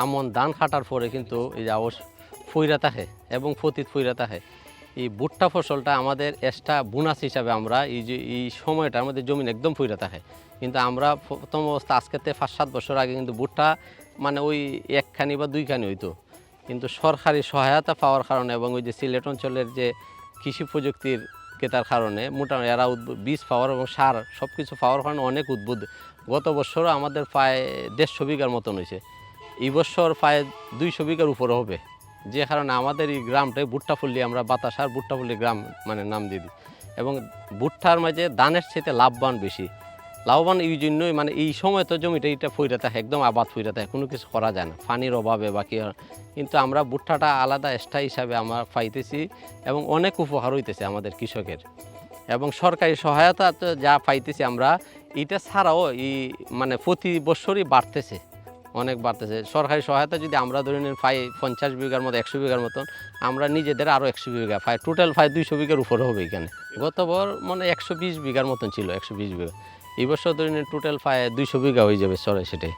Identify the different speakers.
Speaker 1: এখন ধান খাটার পরে কিন্তু এই যে আবস ফুইরা থাকে এবং ফতিত ফুইরা থাকে। এই ভুট্টা ফসলটা আমাদের এক্সট্রা বোনাস হিসাবে আমরা এই যে এই সময়টা আমাদের জমিন একদম ফুইরা থাকে। কিন্তু আমরা প্রথম অবস্থা আজকে থেকে পাঁচ সাত বছর আগে কিন্তু ভুট্টা মানে ওই একখানি বা দুইখানি হইতো। কিন্তু সরকারি সহায়তা পাওয়ার কারণে এবং ওই যে সিলেট অঞ্চলের যে কৃষি প্রযুক্তির কেতার কারণে মোটামুটি এরা বীজ পাওয়ার এবং সার সব কিছু পাওয়ার কারণে অনেক উদ্বুদ্ধ। গত বছরও আমাদের প্রায় দেড়শো বিঘার মতন হয়েছে। এই বছর প্রায় দুইশো বিঘার উপরে হবে। যে কারণে আমাদের এই গ্রামটাই ভুট্টাপল্লী আমরা বাতাসার ভুট্টাপল্লী গ্রাম মানে নাম দিয়ে দিই। এবং ভুট্টার মাঝে ধানের সাথে লাভবান বেশি। লাভবান এই জন্যই মানে এই সময় তো জমিটা এটা ফইরা থাকে, একদম আবাদ ফইরা থাকে, কোনো কিছু করা যায় না। পানির অভাবে বা কি কিন্তু আমরা ভুট্টাটা আলাদা এক্সট্রা হিসাবে আমরা পাইতেছি এবং অনেক উপহার হইতেছে আমাদের কৃষকের। এবং সরকারি সহায়তা তো যা পাইতেছি আমরা, এটা ছাড়াও এই মানে প্রতি বছরই বাড়তেছে। অনেক বাড়তেছে। সরকারি সহায়তা যদি আমরা ধরে নিন ফাই পঞ্চাশ বিঘার মতো, একশো বিঘার মতন, আমরা নিজেদের আরও একশো বিঘা, ফাই টোটাল ফাই দুইশো বিঘার উপরে হবে এখানে। গতবার মানে একশো বিশ বিঘার মতন ছিল, একশো বিশ বিঘা। এই বছর ধরে নিন টোটাল ফাই দুইশো বিঘা হয়ে যাবে সরে সেটাই।